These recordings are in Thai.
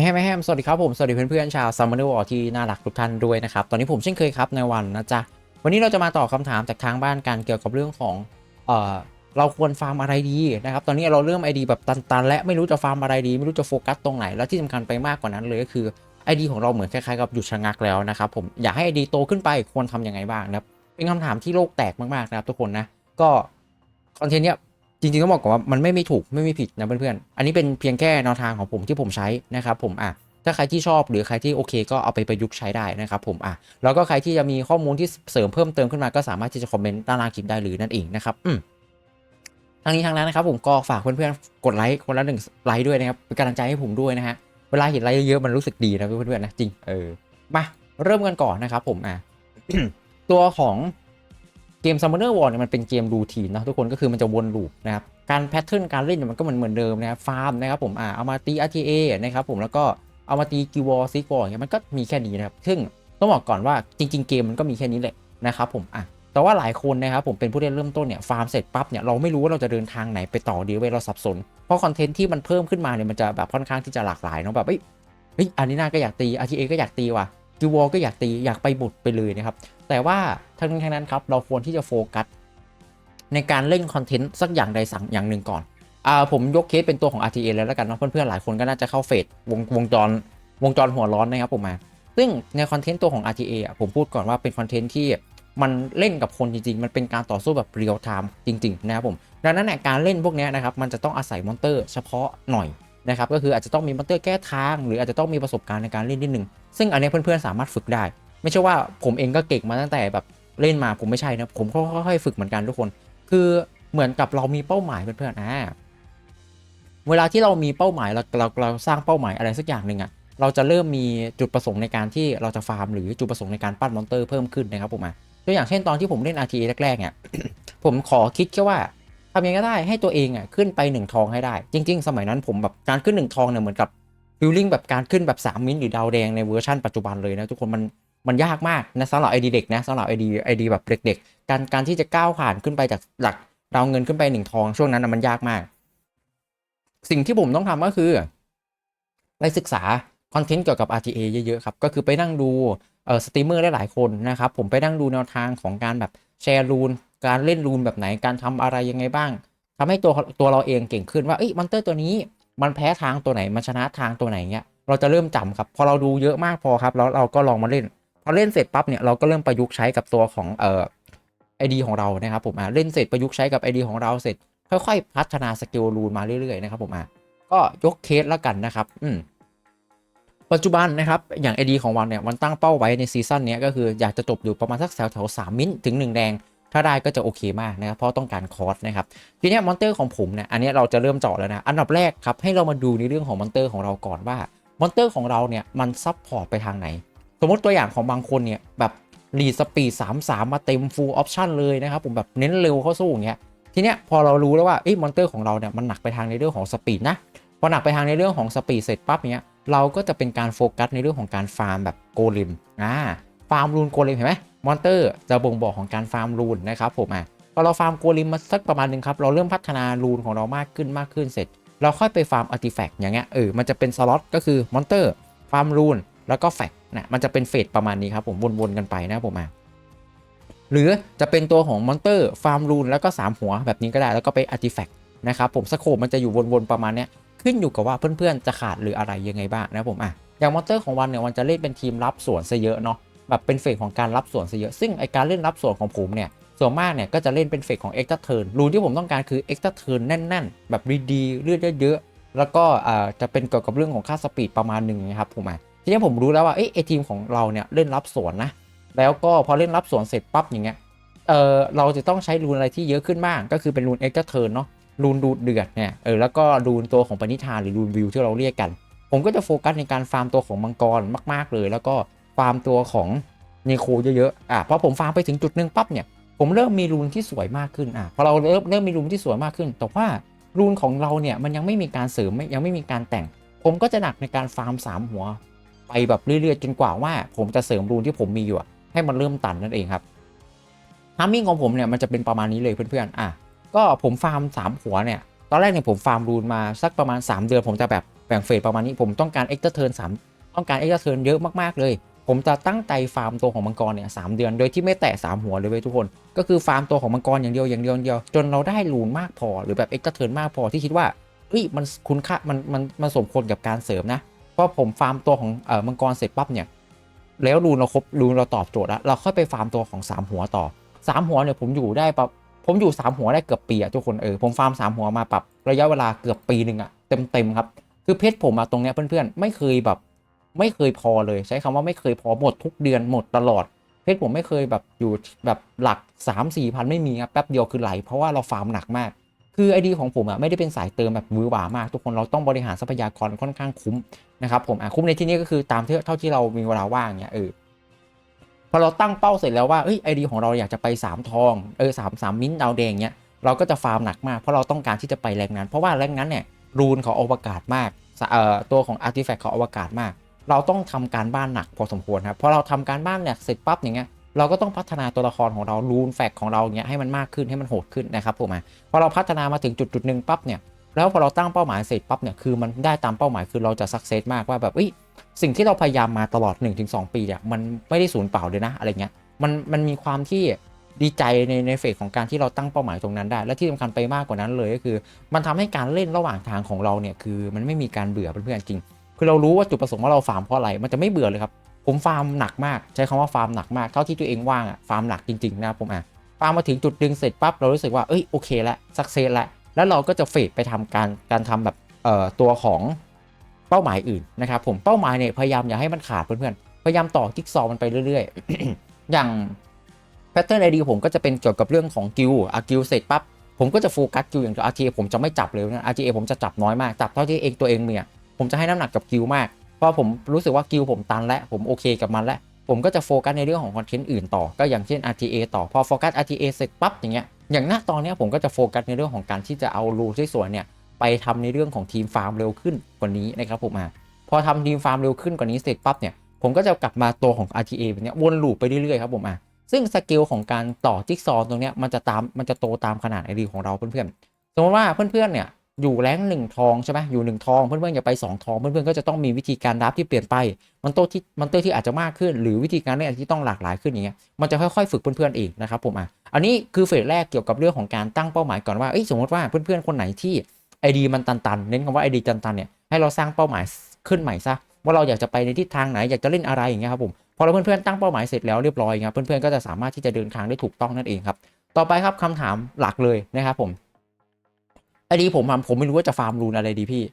แฮมแฮมสวัสดีครับผมสวัสดีเพื่อนๆชาวซัมเมอร์วอร์ที่น่ารักทุกท่านด้วยนะครับ ตอนนี้ผมเช่นเคยครับในวันนะจ๊ะ วันนี้เราจะมาตอบคำถามจากทางบ้านกันเกี่ยวกับเรื่องของเอ่อเราควรฟาร์มอะไรดีนะครับ ตอนนี้เราเริ่ม ID แบบตันๆ และไม่รู้จะฟาร์มอะไรดี ไม่รู้จะโฟกัสตรงไหน และที่สำคัญไปมากกว่านั้นเลยก็คือ ID ของเราเหมือนคล้ายๆกับหยุดชะงักแล้วนะครับผมอยากให้ ID โตขึ้นไปควรทำยังไงบ้างนะครับเป็นคำถามที่โลกแตกมากๆนะครับทุกคนนะก็คอนเทนต์เนี้ย จริงๆต้องบอกก่อนว่ามันไม่มีถูกไม่มีผิดนะเพื่อนๆ อันนี้เป็นเพียงแค่แนวทางของผมที่ผมใช้นะครับผมอะถ้าใครที่ชอบหรือใครที่โอเคก็เอาไปประยุกต์ใช้ได้นะครับผมอะแล้วก็ใครที่จะมีข้อมูลที่เสริมเพิ่มเติมขึ้นมาก็สามารถที่จะคอมเมนต์ด้านล่างคลิปได้เลยนั่นเองนะครับอืมทั้งนี้ทั้งนั้นนะครับผมก็ฝากเพื่อนๆกดไลค์คนละหนึ่งไลค์ด้วยนะครับเป็นกำลังใจให้ผมด้วยนะฮะเวลาเห็นไลค์เยอะๆมันรู้สึกดีนะเพื่อนๆนะจริงเออมาเริ่มกันก่อนนะครับผมอะตัวของ เกม Summoner War เนี่ยมันเป็นเกมรูทีนนะทุกคนก็คือมันจะวนลูปนะครับการแพทเทิร์นการเล่นเนี่ยมันก็เหมือนเหมือนเดิมนะครับฟาร์มนะครับผมอ่าเอามาตี RTA นะครับผมแล้วก็เอามาตีกิวอซิกวอร์เนี่ยมันก็มีแค่นี้นะครับซึ่งต้องบอกก่อนว่าจริง ๆ เกมมันก็มีแค่นี้แหละนะครับผมอะแต่ว่าหลายคนนะครับผมเป็นผู้เล่นเริ่มต้นเนี่ยฟาร์มเสร็จปั๊บเนี่ยเราไม่รู้ว่าเราจะเดินทางไหนไปต่อดีเว้ยเราสับสน เพราะคอนเทนต์ที่มันเพิ่มขึ้นมาเนี่ยมันจะแบบค่อนข้างที่จะหลากหลายเนาะแบบเฮ้ยเฮ้ยอันนี้น่าก็อยากตี RTA ก็อยากตีว่ะ กิวอก็อยากตีอยากไปบุดไปเลยนะครับ แต่ว่าทั้งนี้ทั้งนั้นครับเราควรที่จะโฟกัสในการเล่นคอนเทนต์สักอย่างใดสักอย่างหนึ่งก่อนอ่าผมยกเคสเป็นตัวของ RTA แล้วแล้วกันเนาะเพื่อนๆหลายคนก็น่าจะเข้าเฟสวงวงจรวงจรหัวร้อนนะครับผมมา ซึ่งในคอนเทนต์ตัวของ RTA อะผมพูดก่อนว่าเป็นคอนเทนต์ที่มันเล่นกับคนจริงๆ มันเป็นการต่อสู้แบบเรียลไทม์จริง ๆ นะครับผม ดังนั้นการเล่นพวกนี้นะครับ มันจะต้องอาศัยมอนเตอร์เฉพาะหน่อย นะครับก็คืออาจจะต้องมีมอนเตอร์แก้ทาง หรืออาจจะต้องมีประสบการณ์ในการเล่นนิดนึง ซึ่งอันนี้เพื่อนๆสามารถฝึกได้ ไม่ใช่ว่าผมเองก็เก่งมาตั้งแต่แบบเล่นมาผมไม่ใช่นะผมก็ค่อยๆฝึกเหมือนกันทุกคน คือเหมือนกับเรามีเป้าหมายเพื่อนๆอ่าเวลาที่เรามีเป้าหมายเราเราเราสร้างเป้าหมายอะไรสักอย่างหนึ่งอะเราจะเริ่มมีจุดประสงค์ในการที่เราจะฟาร์มหรือจุดประสงค์ในการปั้นมอนเตอร์เพิ่มขึ้นนะครับผมอะตัวอย่างเช่นตอนที่ผมเล่น RTA แรกๆเนี่ยผมขอคิดแค่ว่า ทำยังไงก็ได้ให้ตัวเองอะขึ้นไป 1 ทองให้ได้ จริง ๆ สมัยนั้นผมแบบการขึ้น 1 ทองเนี่ยเหมือนกับฟิลลิ่งแบบการขึ้นแบบ 3 มิ้นท์หรือดาวแดงในเวอร์ชันปัจจุบันเลยนะทุกคนมันมันยากมากนะสำหรับไอดีเด็กนะสำหรับไอดีไอดีแบบเด็กๆการการที่จะก้าวผ่านขึ้นไปจากหลักดาวเงินขึ้นไปหนึ่งทองช่วงนั้นนะมันยากมาก สิ่งที่ผมต้องทำก็คือไปศึกษาคอนเทนต์เกี่ยวกับ RTA เยอะๆครับก็คือไปนั่งดูเออสตรีมเมอร์หลายๆคนนะครับผมไปนั่งดูแนวทางของการแบบแชร์รูน การเล่นรูนแบบไหนการทำอะไรยังไงบ้างทำให้ตัวตัวเราเองเก่งขึ้นว่าเอ้ยมอนเตอร์ตัวนี้มันแพ้ทางตัวไหนมันชนะทางตัวไหนเงี้ยเราจะเริ่มจำครับ พอเราดูเยอะมากพอครับ แล้วเราก็ลองมาเล่น พอเล่นเสร็จปั๊บเนี่ยเราก็เริ่มประยุกต์ใช้กับตัวของเอ่อไอดีของเรานะครับผมอะเล่นเสร็จประยุกต์ใช้กับไอดีของเราเสร็จ ค่อยๆ พัฒนาสกิลรูนมาเรื่อยๆนะครับผมอะก็ยกเคสแล้วกันนะครับ อืมปัจจุบันนะครับ อย่างไอดีของวันเนี่ยมันตั้งเป้าไว้ในซีซั่นนี้ก็คืออยากจะจบอยู่ประมาณสักแถวแถวสามมิ้นถึง1แดง ถ้าได้ก็จะโอเคมากนะครับเพราะต้องการคอร์สนะครับทีนี้มอนเตอร์ของผมเนี่ยอันนี้เราจะเริ่มเจาะแล้วนะอันดับแรกครับให้เรามาดูในเรื่องของมอนเตอร์ของเราก่อนว่ามอนเตอร์ของเราเนี่ยมันซับพอร์ตไปทางไหน สมมติตัวอย่างของบางคนเนี่ยแบบรีสปีดสามสามมาเต็มฟูลออปชันเลยนะครับผมแบบเน้นเร็วเข้าสู้อย่างเงี้ยทีเนี้ยพอเรารู้แล้วว่าเอ้มอนเตอร์ของเราเนี่ยมันหนักไปทางในเรื่องของสปีดนะพอหนักไปทางในเรื่องของสปีดเสร็จปั๊บเนี้ยเราก็จะเป็นการโฟกัสในเรื่องของการฟาร์มแบบโกลิมอ่าฟาร์มรูนโกลิมเห็นไหม มอนเตอร์จะบ่งบอกของการฟาร์มรูนนะครับผมอะพอเราฟาร์มโกลิมมาสักประมาณหนึงครับ เราเริ่มพัฒนารูนของเรามากขึ้นมากขึ้นเสร็จ เราค่อยไปฟาร์มอาร์ติแฟกต์อย่างเงี้ยเออมันจะเป็นสล็อตก็คือมอนเตอร์ฟาร์มรูนแล้วก็แฟกต์นะมันจะเป็นเฟสประมาณนี้ครับผมวนๆกันไปนะผมอะหรือจะเป็นตัวของมอนเตอร์ฟาร์มรูนแล้วก็ 3 หัวแบบนี้ก็ได้แล้วก็ไปอาร์ติแฟกต์นะครับผมสโคปมันจะอยู่วนๆประมาณเนี้ยขึ้นอยู่กับว่าเพื่อนๆจะขาดหรืออะไรยังไงบ้างนะผมอะอย่างมอนเตอร์ของวันเนี่ยมันจะเล่นเป็นทีมรับสวนซะเยอะเนาะ แบบเป็นเฟสของการรับส่วนซะเยอะ ซึ่งไอการเล่นรับส่วนของผมเนี่ยส่วนมากเนี่ยก็จะเล่นเป็นเฟสของเอ็กซ์เทิร์นรูนที่ผมต้องการคือเอ็กซ์เทิร์นแน่น ๆ แบบดีๆเลือดเยอะๆแล้วก็อ่าจะเป็นเกี่ยวกับเรื่องของค่าสปีดประมาณหนึ่งนะครับผมอะทีนี้ผมรู้แล้วว่าเอ้ไอทีมของเราเนี่ยเล่นรับส่วนนะแล้วก็พอเล่นรับส่วนเสร็จปั๊บอย่างเงี้ยเออเราจะต้องใช้รูนอะไรที่เยอะขึ้นบ้าง ก็คือเป็นรูนเอ็กซ์เทิร์นเนาะรูนดูดเดือดเนี่ยเออแล้วก็รูนตัวของปณิธานหรือรูนวิวที่เราเรียกกัน ผมก็จะโฟกัสในการฟาร์มตัวของมังกรมาก ๆเลย แล้วก็ ฟาร์มตัวของเนโคเยอะๆอะพอผมฟาร์มไปถึงจุดหนึ่งปั๊บเนี่ยผมเริ่มมีรูนที่สวยมากขึ้นอะพอเราเริ่มเริ่มมีรูนที่สวยมากขึ้น แต่ว่ารูนของเราเนี่ยมันยังไม่มีการเสริมไม่ยังไม่มีการแต่ง ผมก็จะหนักในการฟาร์มสามหัว ไปแบบเรื่อยๆจนกว่าว่า ผมจะเสริมรูนที่ผมมีอยู่ให้มันเริ่มตันนั่นเองครับทามมิ่งของผมเนี่ยมันจะเป็นประมาณนี้เลยเพื่อนๆอะก็ผมฟาร์มสามหัวเนี่ยตอนแรกเนี่ยผมฟาร์มรูนมาสักประมาณ 3 เดือน ผมจะแบบแบ่งเฟสประมาณนี้ผมต้องการเอ็กซ์เทิร์นสามต้องการเอ็กซ์เทิร์นเยอะมากๆเลย ผมจะตั้งใจฟาร์มตัวของมังกรเนี่ยสามเดือน โดยที่ไม่แตะสามหัวเลยเว้ยทุกคน ก็คือฟาร์มตัวของมังกรอย่างเดียวอย่างเดียวอย่างเดียว จนเราได้รูนมากพอ หรือแบบเอ็กซ์เทิร์นมากพอที่คิดว่าเฮ้ยมันคุณค่ามันมันมันสมควรกับการเสริมนะเพราะผมฟาร์มตัวของเอ่อมังกรเสร็จปั๊บเนี่ยแล้วรูนเราครบรูนเราตอบโจทย์แล้วเราค่อยไปฟาร์มตัวของสามหัวต่อสามหัวเนี่ยผมอยู่ได้ปะผมอยู่สามหัวได้เกือบปีอะทุกคนเออผมฟาร์มสามหัวมาปรับระยะเวลาเกือบปีหนึ่งอะเต็มเต็มครับคือเพชรผมอะตรงเนี้ยเพื่อนๆไม่เคยแบบ ไม่เคยพอเลย ใช้คำว่าไม่เคยพอหมดทุกเดือนหมดตลอดเพชรผมไม่เคยแบบอยู่แบบหลัก 3 4พันไม่มีครับแป๊บเดียวคือไหล เพราะว่าเราฟาร์มหนักมาก คือไอดีของผมอะไม่ได้เป็นสายเติมแบบมือหวามาก ทุกคนเราต้องบริหารทรัพยากรค่อนข้างคุ้มนะครับผมอะคุ้มในที่นี้ก็คือตามเท่าที่เรามีเวลาว่างเนี่ยเออพอเราตั้งเป้าเสร็จแล้วว่าเอ้ยไอดีของเราอยากจะไป 3 ทองเออสามสามมิ้นท์ดาวแดงเนี่ยเราก็จะฟาร์มหนักมากเพราะเราต้องการที่จะไปแรงนั้น เพราะว่าแรงนั้นเนี่ยรูนเขาอวกาศมากเอ่อตัวของอาร์ติแฟกต์เขาอวกาศมาก เราต้องทำการบ้านหนักพอสมควรครับพอเราทำการบ้านเนี่ยเสร็จปั๊บอย่างเงี้ยเราก็ต้องพัฒนาตัวละครของเรารูนแฟกของเราเงี้ยให้มันมากขึ้นให้มันโหดขึ้นนะครับผมพอเราพัฒนามาถึงจุดจุดหนึ่งปั๊บเนี่ยแล้วพอเราตั้งเป้าหมายเสร็จปั๊บเนี่ยคือมันได้ตามเป้าหมายคือเราจะสักเซสมากว่าแบบเอ้ยสิ่งที่เราพยายามมาตลอด 1-2 ปีเนี่ยมันไม่ได้สูญเปล่าเลยนะอะไรเงี้ยมันมันมีความที่ดีใจในในเฟสของการที่เราตั้งเป้าหมายตรงนั้นได้ และที่สำคัญไปมากกว่านั้นเลยก็คือ มันทำให้การเล่นระหว่างทางของเราเนี่ยคือมันไม่มีการเบื่อเพื่อนๆจริง คือเรารู้ว่าจุดประสงค์ว่าเราฟาร์มเพราะอะไร มันจะไม่เบื่อเลยครับ ผมฟาร์มหนักมาก ใช้คำว่าฟาร์มหนักมากเท่าที่ตัวเองว่างอะฟาร์มหนักจริงๆนะผมอะฟาร์มมาถึงจุดดึงเสร็จปั๊บเรารู้สึกว่าเอ้ยโอเคแล้วสักเซสล้วแล้วเราก็จะเฟดไปทำการการทำแบบเอ่อตัวของเป้าหมายอื่นนะครับผมเป้าหมายเนี่ยพยายามอย่าให้มันขาดเพื่อนๆพยายามต่อจิ๊กซอว์มันไปเรื่อยๆ อย่างแพทเทิร์นไอดีผมก็จะเป็นเกี่ยวกับเรื่องของกิลอะกิลเสร็จปั๊บผมก็จะโฟกัสกิลอย่างเดียว RTA ผมจะไม่จับเลยนะ RTA ผมจะจับน้อยมากจับเท่าที่เองตัวเองมีอะ ผมจะให้น้ำหนักกับกิลมาก เพราะผมรู้สึกว่ากิลผมตันและผมโอเคกับมันแล้วผมก็จะโฟกัสในเรื่องของคอนเทนต์อื่นต่อ ก็อย่างเช่น RTA ต่อ พอโฟกัส RTA เสร็จปั๊บอย่างเงี้ย อย่างณตอนนี้ผมก็จะโฟกัสในเรื่องของการที่จะเอารูที่สวยๆเนี่ย ไปทำในเรื่องของทีมฟาร์มเร็วขึ้นกว่านี้นะครับผมอะพอทำทีมฟาร์มเร็วขึ้นกว่านี้เสร็จปั๊บเนี่ย ผมก็จะกลับมาตัวของ RTA แบบเนี้ยวนลูปไปเรื่อยๆครับผมอะ ซึ่งสเกลของการต่อจิ๊กซอว์ตรงเนี้ยมันจะตาม มันจะโตตามขนาดไอดีของเราเพื่อนๆ สมมติว่าเพื่อนๆเนี่ย อยู่แรงหนึ่งทองใช่ไหมอยู่หนึ่งทองเพื่อนๆอย่าไปสองทอง เพื่อนๆก็จะต้องมีวิธีการรับที่เปลี่ยนไปมันโตที่มันเตอร์ที่อาจจะมากขึ้น หรือวิธีการเล่นที่ต้องหลากหลายขึ้นอย่างเงี้ยมันจะค่อยๆฝึกเพื่อนๆเองนะครับผมอะอันนี้คือเฟสแรกเกี่ยวกับเรื่องของการตั้งเป้าหมายก่อนว่าสมมติว่าเพื่อนๆคนไหนที่ไอดีมันตันๆ เน้นคำว่าไอดีตันๆเนี่ยให้เราสร้างเป้าหมายขึ้นใหม่ซะว่าเราอยากจะไปในทิศทางไหนอยากจะเล่นอะไรอย่างเงี้ยครับผมพอเราเพื่อนๆตั้งเป้าหมายเสร็จแล้วเรียบร้อยครับเพื่อนๆก็จะสามารถที่จะเดินทางได้ถูกต้องนั่นเองครับต่อไปครับคำถามหลักเลยนะครับผม ไอดีผมผมไม่รู้ว่าจะฟาร์มรูนอะไรดีพี่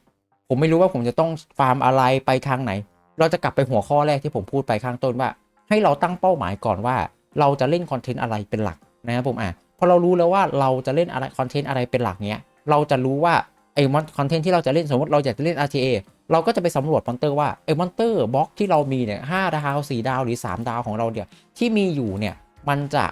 ผมไม่รู้ว่าผมจะต้องฟาร์มอะไรไปทางไหน เราจะกลับไปหัวข้อแรกที่ผมพูดไปข้างต้นว่า ให้เราตั้งเป้าหมายก่อนว่า เราจะเล่นคอนเทนต์อะไรเป็นหลักนะครับผมอะพอเรารู้แล้วว่าเราจะเล่นอะไรคอนเทนต์อะไรเป็นหลักเนี้ยเราจะรู้ว่าไอ้มอนคอนเทนต์ที่เราจะเล่นสมมติเราอยากจะเล่น RTA เราก็จะไปสำรวจมอนเตอร์ว่าไอ้มอนเตอร์บล็อกที่เรามีเนี่ยห้าดาวสี่ดาวหรือ 3 ดาวของเราเนี่ยที่มีอยู่เนี่ยมันจะ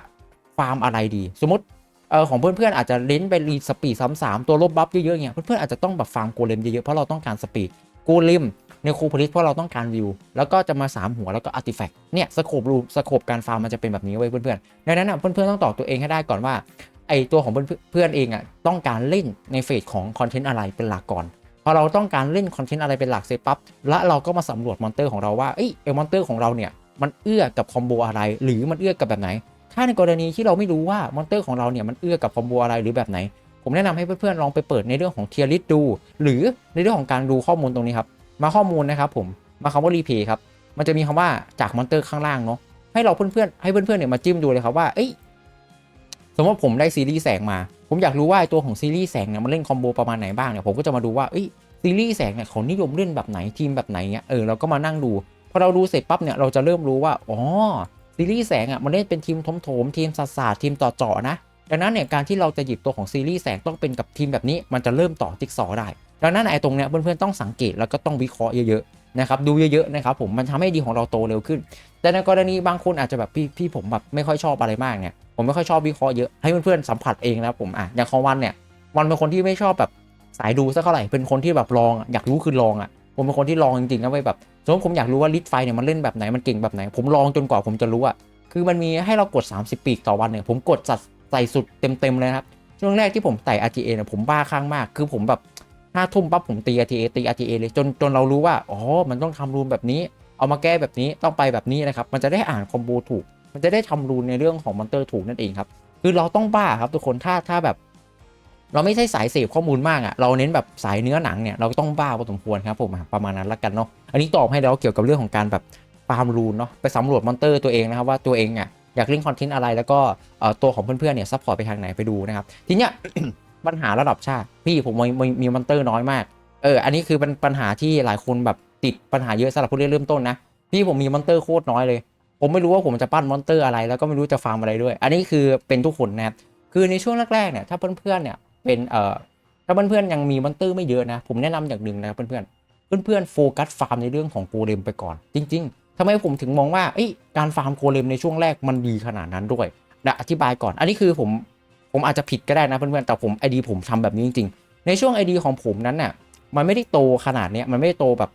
ฟาร์มอะไรดี สมมติ เออของเพื่อนๆอาจจะเล่นไปรีสปีดซ้ำๆตัวลบบัฟเยอะๆเนี่ยเพื่อนๆอาจจะต้องแบบฟาร์มโกเลมเยอะๆเพราะเราต้องการสปีดโกเลมในคูพลิสเพราะเราต้องการวิว แล้วก็จะมา 3 หัวแล้วก็อาร์ติแฟกต์เนี่ยสโคปรูสโคปการฟาร์มมันจะเป็นแบบนี้ไว้เพื่อนๆดังนั้นอะเพื่อนๆต้องตอบตัวเองให้ได้ก่อนว่าไอตัวของเพื่อนเพื่อนเองอะต้องการเล่นในเฟสของคอนเทนต์อะไรเป็นหลักก่อนพอเราต้องการเล่นคอนเทนต์อะไรเป็นหลักเสร็จปั๊บแล้วเราก็มาสำรวจมอนเตอร์ของเราว่าเอ้ยเอมอนเตอร์ของเราเนี่ยมันเอื้อกับคอมโบอะไร หรือมันเอื้อกับแบบไหน ถ้าในกรณีที่เราไม่รู้ว่ามอนเตอร์ของเราเนี่ยมันเอื้อกับคอมโบอะไรหรือแบบไหน ผมแนะนำให้เพื่อนๆลองไปเปิดในเรื่องของเทียริสดู หรือในเรื่องของการดูข้อมูลตรงนี้ครับ มาข้อมูลนะครับผม มาคำว่ารีเพย์ครับ มันจะมีคำว่าจากมอนเตอร์ข้างล่างเนาะ ให้เราเพื่อนๆให้เพื่อนๆเนี่ยมาจิ้มดูเลยครับว่า เอ้ย สมมติผมได้ซีรีส์แสงมา ผมอยากรู้ว่าไอตัวของซีรีส์แสงเนี่ยมันเล่นคอมโบประมาณไหนบ้างเนี่ย ผมก็จะมาดูว่า เอ้ย ซีรีส์แสงเนี่ยเขานิยมเล่นแบบไหน ทีมแบบไหนเงี้ยเออ เราก็มานั่งดู พอเราดูเสร็จปั๊บเนี่ย เราจะเริ่มรู้ว่า อ๋อ ซีรีส์แสงอะมันเล่นเป็นทีมทมโถมทีมศาสตร์ทีมต่อเจาะนะดังนั้นเนี่ยการที่เราจะหยิบตัวของซีรีส์แสงต้องเป็นกับทีมแบบนี้มันจะเริ่มต่อจิ๊กซอได้ ดังนั้นไอ้ตรงเนี้ยเพื่อนๆต้องสังเกตแล้วก็ต้องวิเคราะห์เยอะๆนะครับดูเยอะๆนะครับผมมันทำให้ดีของเราโตเร็วขึ้น แต่ในกรณีบางคนอาจจะแบบพี่พี่ผมแบบไม่ค่อยชอบอะไรมากเนี่ยผมไม่ค่อยชอบวิเคราะห์เยอะให้เพื่อนๆสัมผัสเองนะครับผมอะอย่างของวันเนี่ยวันเป็นคนที่ไม่ชอบแบบสายดูสักเท่าไหร่เป็นคนที่แบบลองอยากรู้คือลองอะผมเป็นคนที่ลองจริงๆนะเว้ยแบบ สมมติผมอยากรู้ว่าลิทไฟเนี่ยมันเล่นแบบไหนมันเก่งแบบไหน ผมลองจนกว่าผมจะรู้อะคือมันมีให้เรากด 30 ปีกต่อวันเนี่ยผมกดจัดใส่สุดเต็มๆเลยครับช่วงแรกที่ผมไต่ RTA เนี่ยผมบ้าคลั่งมาก คือผมแบบห้าทุ่มปั๊บผมตี RTA ตี RTA เลยจนจนเรารู้ว่าอ๋อมันต้องทำรูนแบบนี้ เอามาแก้แบบนี้ต้องไปแบบนี้นะครับมันจะได้อ่านคอมโบถูก มันจะได้ทำรูนในเรื่องของมอนเตอร์ถูกนั่นเองครับคือเราต้องบ้าครับทุกคนถ้าถ้าแบบ เราไม่ใช่สายเสพข้อมูลมากอะ่ะเราเน้นแบบสายเนื้อหนังเนี่ยเราต้องบ้าพอสมควรครับผมประมาณนั้นละกันเนาะ อันนี้ตอบให้แล้วเกี่ยวกับเรื่องของการแบบฟาร์มรูนเนาะไปสำรวจมอนเตอร์ตัวเองนะครับว่าตัวเองอะอยากเล่นคอนเทนต์อะไรแล้วก็ตัวของเพื่อนๆเนี่ยซัพพอร์ตไปทางไหนไปดูนะครับทีเนี้ยปัญหาระดับชาติพี่ผมมีมีมีมอนเตอร์น้อยมากเอออันนี้คือเป็นปัญหาที่หลายคนแบบติดปัญหาเยอะสำหรับผู้เล่นเริ่มต้นนะพี่ผมมีมอนเตอร์โคตรน้อยเลย ผมไม่รู้ว่าผมจะปั้นมอนเตอร์อะไร แล้วก็ไม่รู้จะฟาร์มอะไรด้วย อันนี้คือเป็นทุกคนนะครับคือในช่วงแรกๆเนี่ยถ้าเพื่อนๆเนี่ยเป็นเอ่อถ้าเพื่อนๆยังมีมอนเตอร์ไม่เยอะนะผมแนะนำอย่างหนึ่งนะครับเพื่อนๆ เพื่อนๆโฟกัสฟาร์มในเรื่องของโกเลมไปก่อน จริงๆทำไมผมถึงมองว่าเอ้การฟาร์มโกเลมในช่วงแรกมันดีขนาดนั้นด้วยเดี๋ยวอธิบายก่อน อันนี้คือผมผมอาจจะผิดก็ได้นะเพื่อนๆแต่ผมไอดีผมทำแบบนี้จริงๆ ในช่วงไอดีของผมนั้นน่ะมันไม่ได้โตขนาดเนี้ยมันไม่ได้โตแบบ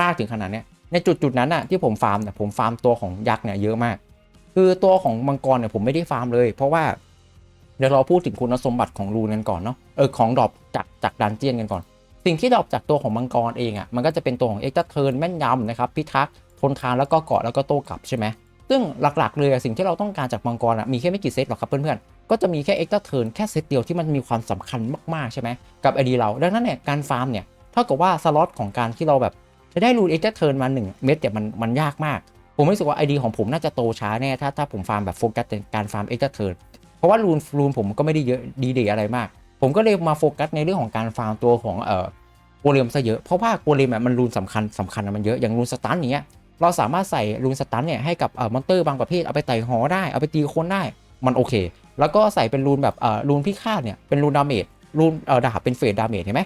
มากถึงขนาดเนี้ยในจุดจุดๆนั้นน่ะที่ผมฟาร์มเนี่ยผมฟาร์มตัวของยักษ์เนี่ยเยอะมาก คือตัวของมังกรเนี่ยผมไม่ได้ฟาร์มเลย เพราะว่าเดี๋ยวเราพูดถึงคุณสมบัติของรูนกันก่อนเนาะเออของดรอปจากจากดันเจียนกันก่อน สิ่งที่ดรอปจากตัวของมังกรเองอะ่ะมันก็จะเป็นตัวของเอ็กซ์เทิร์นแม่นยำนะครับพิทักษ์ทนทานแล้วก็เกาะแล้วก็โต้กลับใช่ไหมซึ่งหลักๆเลยสิ่งที่เราต้องการจากมังกรอะมีแค่ไม่กี่เซตหรอกครับเพื่อนๆ ก็จะมีแค่เอ็กซ์เทิร์นแค่เซตเดียวที่มันมีความสำคัญมากๆใช่ไหมกับไอดีเรา ดังนั้นเนี่ยการฟาร์มเนี่ยเท่ากับว่าสล็อตของการที่เราแบบจะได้รูนเอ็กซ์เทิร์นมาหนึ่งเม็ดเนี่ยมันมันยากมาก ผมรู้สึกว่าไอดีของผมน่าจะโตช้าแน่ถ้าถ้าผมฟาร์มแบบโฟกัสในการฟาร์มเอ็กซ์เทิร์นเพราะว่ารูนรูนผมก็ไม่ได้เยอะดีเดอะไรมาก ผมก็เลยมาโฟกัสในเรื่องของการฟาร์มตัวของเอ่อโกเลมซะเยอะ เพราะว่าโกเลมอะมันรูนสำคัญสำคัญอะมันเยอะ อย่างรูนสตันอย่างเงี้ย เราสามารถใส่รูนสตันเนี่ยให้กับเอ่อมอนเตอร์บางประเภท เอาไปไต่หอได้ เอาไปตีคนได้ มันโอเค แล้วก็ใส่เป็นรูนแบบเอ่อรูนพิฆาตเนี่ย เป็นรูนดาเมจ รูนเอ่อดาบเป็นเฟสดาเมจเห็นไหม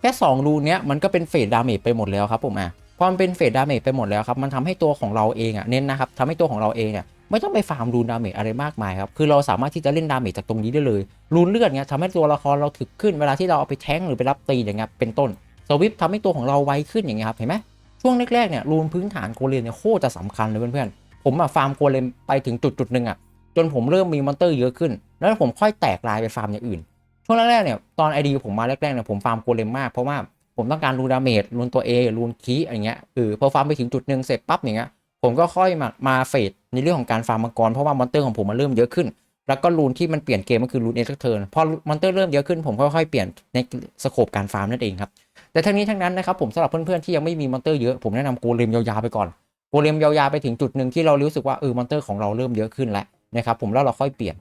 แค่สองรูนเนี้ยมันก็เป็นเฟสดาเมจไปหมดแล้วครับผมอะพอมันเป็นเฟสดาเมจไปหมดแล้วครับ มันทำให้ตัวของเราเองอะ เน้นนะครับทำให้ตัวของเราเองเนี่ย ไม่ต้องไปฟาร์มรูนดาเมจอะไรมากมายครับ คือเราสามารถที่จะเล่นดาเมจจากตรงนี้ได้เลย รูนเลือดเนี่ยทำให้ตัวละครเราถึกขึ้นเวลาที่เราเอาไปแทงหรือไปรับตีอย่างเงี้ยเป็นต้นสวิปทำให้ตัวของเราไวขึ้นอย่างเงี้ยครับเห็นไหมช่วงแรกๆเนี่ยรูนพื้นฐานโกเลมเนี่ยโคตรจะสำคัญเลยเพื่อนๆผมอะฟาร์มโกเลมไปถึงจุดจุดๆหนึ่งอะจนผมเริ่มมีมอนเตอร์เยอะขึ้น แล้วผมค่อยแตกลายไปฟาร์มอย่างอื่น ช่วงแรกๆเนี่ยตอนไอดีผมมาแรกๆเนี่ยผมฟาร์มโกเลมมากเพราะว่าผมต้องการรูนดาเมจรูนตัว A รูนคีอะไรเงี้ยเออพอฟาร์มไปถึงจุดหนึ่งเสร็จปั๊บอย่างเงี้ย ผมก็ค่อยมามาเฟดในเรื่องของการฟาร์มมังกรเพราะว่ามอนเตอร์ของผมมันเริ่มเยอะขึ้น แล้วก็รูนที่มันเปลี่ยนเกมก็คือรูนเอ็กซ์เทิร์นพอมอนเตอร์เริ่มเยอะขึ้นผมค่อยๆเปลี่ยนในสโคปการฟาร์มนั่นเองครับแต่ทั้งนี้ทั้งนั้นนะครับผมสำหรับเพื่อนๆที่ยังไม่มีมอนเตอร์เยอะผมแนะนำโกเลมยาวๆไปก่อนโกเลมยาวๆไปถึงจุดหนึ่งที่เรารู้สึกว่าเออมอนเตอร์ของเราเริ่มเยอะขึ้นแล้วนะครับผมแล้วเราค่อยเปลี่ยน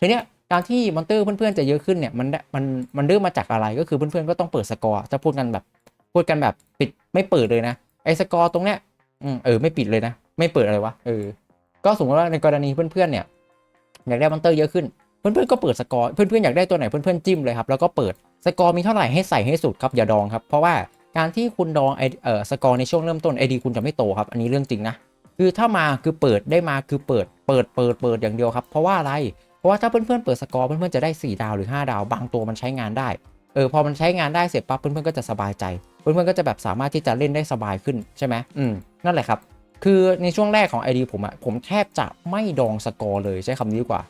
ทีเนี้ยการที่มอนเตอร์เพื่อนๆจะเยอะขึ้นเนี่ยมันได้มันมันเริ่มมาจากอะไรก็คือเพื่อนๆก็ต้องเปิดสกอร์จะพูดกันแบบพูดกันแบบปิดไม่เปิดเลยนะไอ้สกอร์ตรงเนี้ย เออไม่ปิดเลยนะ ไม่เปิดอะไรวะเออก็สมมติว่าในกรณีเพื่อนๆเนี่ยอยากได้มอนเตอร์เยอะขึ้น เพื่อนๆก็เปิดสกอร์เพื่อนๆอยากได้ตัวไหนเพื่อนๆจิ้มเลยครับแล้วก็เปิดสกอร์มีเท่าไหร่ให้ใส่ให้สุดครับอย่าดองครับเพราะว่าการที่คุณดองไอเออสกอร์ในช่วงเริ่มต้นไอดีคุณจะไม่โตครับอันนี้เรื่องจริงนะคือถ้ามาคือเปิดได้มาคือเปิดเปิดเปิดเปิดอย่างเดียวครับเพราะว่าอะไร เพราะว่าถ้าเพื่อนๆเปิดสกอร์เพื่อนๆจะได้ 4 ดาวหรือ 5 ดาว บางตัวมันใช้งานได้ เออพอมันใช้งานได้เสร็จปั๊บเพื่อนๆก็จะสบายใจ เพื่อนๆก็จะแบบสามารถที่จะเล่นได้สบายขึ้นใช่ไหมอืมนั่นแหละครับ คือในช่วงแรกของ ID ผมอะผมแทบจะไม่ดองสกอร์เลยใช้คำนี้ดีกว่า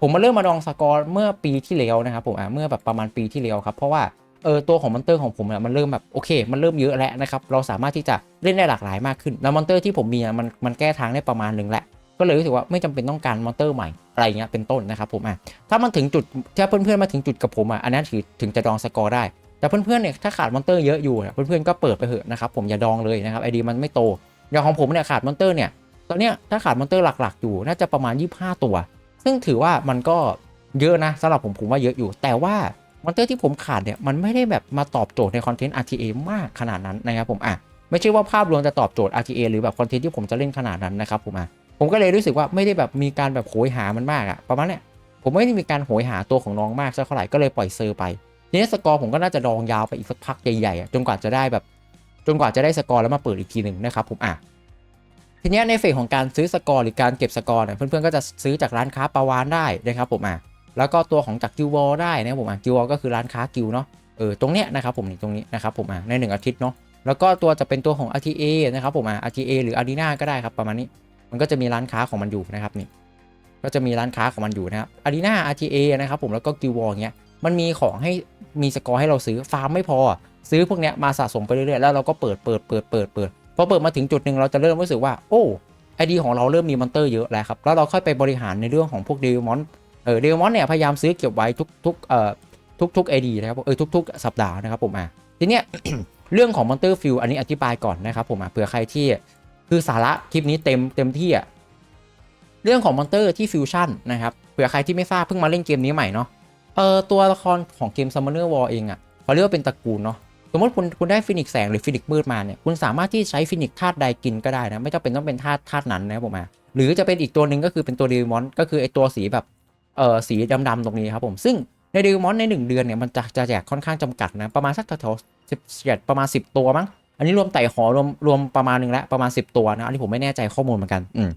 ผมมาเริ่มมาดองสกอร์เมื่อปีที่แล้วนะครับผมอะเมื่อแบบประมาณปีที่แล้วครับเพราะว่าเออตัวของมอนเตอร์ของผมเนี่ยมันเริ่มแบบโอเค มันเริ่มเยอะแล้วนะครับเราสามารถที่จะเล่นได้หลากหลายมากขึ้นแล้วมอนเตอร์ที่ผมมีอะมันมันแก้ทางได้ประมาณหนึ่งแหละก็เลยรู้สึกว่าไม่จำเป็นต้องการมอนเตอร์ใหม่ อะไรเงี้ยเป็นต้นนะครับผมอะถ้ามันถึงจุดถ้าเพื่อนๆมาถึงจุดกับผมอะอันนั้นถือถึงจะดองสกอร์ได้ แต่เพื่อนๆเนี่ยถ้าขาดมอนเตอร์เยอะอยู่เนี่ยเพื่อนๆก็เปิดไปเถอะนะครับผมอย่าดองเลยนะครับไอดีมันไม่โตอย่างของผมเนี่ยขาดมอนเตอร์เนี่ยตอนเนี้ยถ้าขาดมอนเตอร์หลักๆอยู่น่าจะประมาณ 25 ตัว ซึ่งถือว่ามันก็เยอะนะสำหรับผมผมว่าเยอะอยู่ แต่ว่ามอนเตอร์ที่ผมขาดเนี่ยมันไม่ได้แบบมาตอบโจทย์ในคอนเทนต์ RTA มากขนาดนั้นนะครับผมอะไม่ใช่ว่าภาพรวมจะตอบโจทย์ RTA หรือแบบคอนเทนต์ที่ผมจะเล่นขนาดนั้นนะครับผมอะ ผมก็เลยรู้สึกว่าไม่ได้แบบมีการแบบโหยหามันมากอะประมาณเนี้ยผมไม่ได้มีการโหยหาตัวของน้องมากสักเท่าไหร่ก็เลยปล่อยเซอร์ไปทีนี้สกอร์ผมก็น่าจะดองยาวไปอีกสักพักใหญ่ๆอะจนกว่าจะได้แบบ จนกว่าจะได้สกอร์แล้วมาเปิดอีกทีหนึ่งนะครับผมอะทีนี้ในเฟสของการซื้อสกอร์หรือการเก็บสกอร์เนี่ยเพื่อนๆก็จะซื้อจากร้านค้าปาวานได้นะครับผมอะแล้วก็ตัวของจากกิววอลได้นะครับผมอะกิววอลก็คือร้านค้ากิวเนาะเออตรงเนี้ยนะครับผมนี่ตรงนี้นะครับผมอะในหนึ่งอาทิตย์เนาะแล้วก็ตัวจะเป็นตัวของ RTA นะครับผมอะ RTA หรือ Arena ก็ได้ครับประมาณนี้ มันก็จะมีร้านค้าของมันอยู่นะครับนี่ก็จะมีร้านค้าของมันอยู่นะครับอารีนา RTA นะครับผมแล้วก็กิววอลเงี้ยมมันมีของให้มีสกอร์ให้เราซื้อฟาร์มไม่พอ ซื้อพวกเนี้ยมาสะสมไปเรื่อยๆแล้วเราก็เปิดเปิดเปิดเปิดเปิดพอเปิดมาถึงจุดหนึ่งเราจะเริ่มรู้สึกว่าโอ้ไอดีของเราเริ่มมีมอนเตอร์เยอะแล้วครับแล้วเราค่อยไปบริหารในเรื่องของพวกเดลมอนเออเดลมอนเนี่ยพยายามซื้อเก็บไว้ทุกทุกเอ่อทุกทุกไอดีนะครับเออทุก ๆ สัปดาห์นะครับผมอะทีเนี้ยเรื่องของมอนเตอร์ฟิลอันนี้อธิบายก่อนนะครับผมอะเผื่อใครที่ คือสาระคลิปนี้เต็มเต็มที่อะเรื่องของมอนเตอร์ที่ฟิวชั่นนะครับเผื่อใครที่ไม่ทราบเพิ่งมาเล่นเกมนี้ใหม่เนาะเออตัวละครของเกม Summoner War เองอะเขาเรียกว่าเป็นตระกูลเนาะสมมติคุณคุณได้ฟินิกแสงหรือฟินิกมืดมาเนี่ยคุณสามารถที่ใช้ฟินิกธาตุใดกินก็ได้นะไม่จำเป็นต้องเป็นธาตุธาตุนั้นนะครับผมอะหรือจะเป็นอีกตัวหนึ่งก็คือเป็นตัวเดมอนก็คือไอตัวสีแบบเออสีดำๆตรงนี้ครับผมซึ่งในเดมอนในหนึ่งเดือนเนี่ยมันจะจะแจกค่อนข้างจำกัดนะประมาณสักแถวๆสิบเจ็ดประมาณ 10 ตัวมั้ง อันนี้รวมไต่หอรวมรวมประมาณหนึ่งแล้วประมาณ 10 ตัวนะ อันนี้ผมไม่แน่ใจข้อมูลเหมือนกันอืม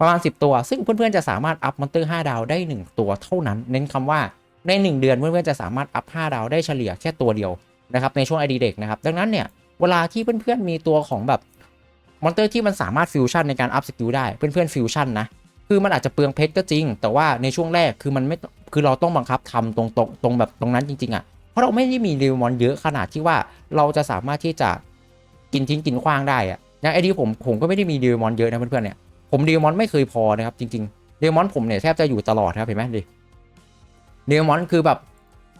ประมาณ 10 ตัว ซึ่งเพื่อนๆจะสามารถอัพมอนเตอร์5ดาวได้ 1 ตัวเท่านั้น เน้นคำว่าใน 1 เดือนเพื่อนๆจะสามารถอัพ5ดาวได้เฉลี่ยแค่ตัวเดียวนะครับในช่วงไอดีเด็กนะครับดังนั้นเนี่ยเวลาที่เพื่อนๆมีตัวของแบบมอนเตอร์ที่มันสามารถฟิวชั่นในการอัพสกิลได้เพื่อนๆฟิวชั่นนะคือมันอาจจะเปลืองเพชรก็จริง แต่ว่าในช่วงแรกคือมันไม่คือเราต้องบังคับทำตรงตรงตรงแบบตรงนั้นจริงๆอะเพราะเราไม่ได้มีรีวมอนเยอะขนาดที่ว่าเราจะสามารถที่จะ กินทิ้งกินขว้างได้อะอย่างไอดีผมผมก็ไม่ได้มีเดมอนเยอะนะเพื่อนๆเนี่ยผมเดมอนไม่เคยพอนะครับจริงๆเดมอนผมเนี่ยแทบจะอยู่ตลอดครับเห็นไหมดิเดมอนคือแบบ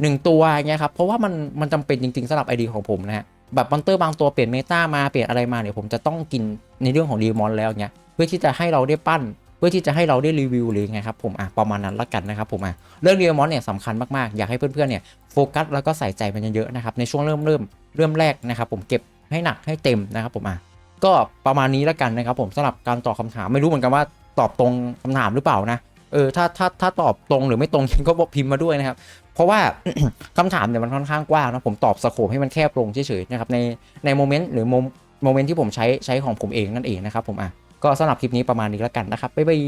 หนึ่งตัวเงี้ยครับเพราะว่ามันมันจำเป็นจริงๆสำหรับไอดีของผมนะฮะแบบมอนเตอร์บางตัวเปลี่ยนเมตามาเปลี่ยนอะไรมาเนี่ยผมจะต้องกินในเรื่องของเดมอนแล้วเงี้ยเพื่อที่จะให้เราได้ปั้นเพื่อที่จะให้เราได้รีวิวหรือไงครับผมอะประมาณนั้นละกันนะครับผมอะเรื่องเดมอนเนี่ยสำคัญมากๆ อยากให้เพื่อนๆเนี่ยโฟกัสแล้วก็ใส่ใจมันเยอะๆนะครับในช่วงเริ่มเริ่มเริ่มแรกนะครับผมเก็บ ให้หนักให้เต็มนะครับผมอะก็ประมาณนี้แล้วกันนะครับผมสำหรับการตอบคำถามไม่รู้เหมือนกันว่าตอบตรงคำถามหรือเปล่านะเออถ้าถ้าถ้าตอบตรงหรือไม่ตรงก็บอกพิมพ์มาด้วยนะครับ เพราะว่าคำถามเนี่ยมันค่อนข้างกว้างนะผมตอบสโคปให้มันแคบลงเฉยๆนะครับในในโมเมนต์หรือโมโมเมนต์ที่ผมใช้ใช้ของผมเองนั่นเองนะครับผมอะก็สำหรับคลิปนี้ประมาณนี้แล้วกันนะครับบ๊ายบาย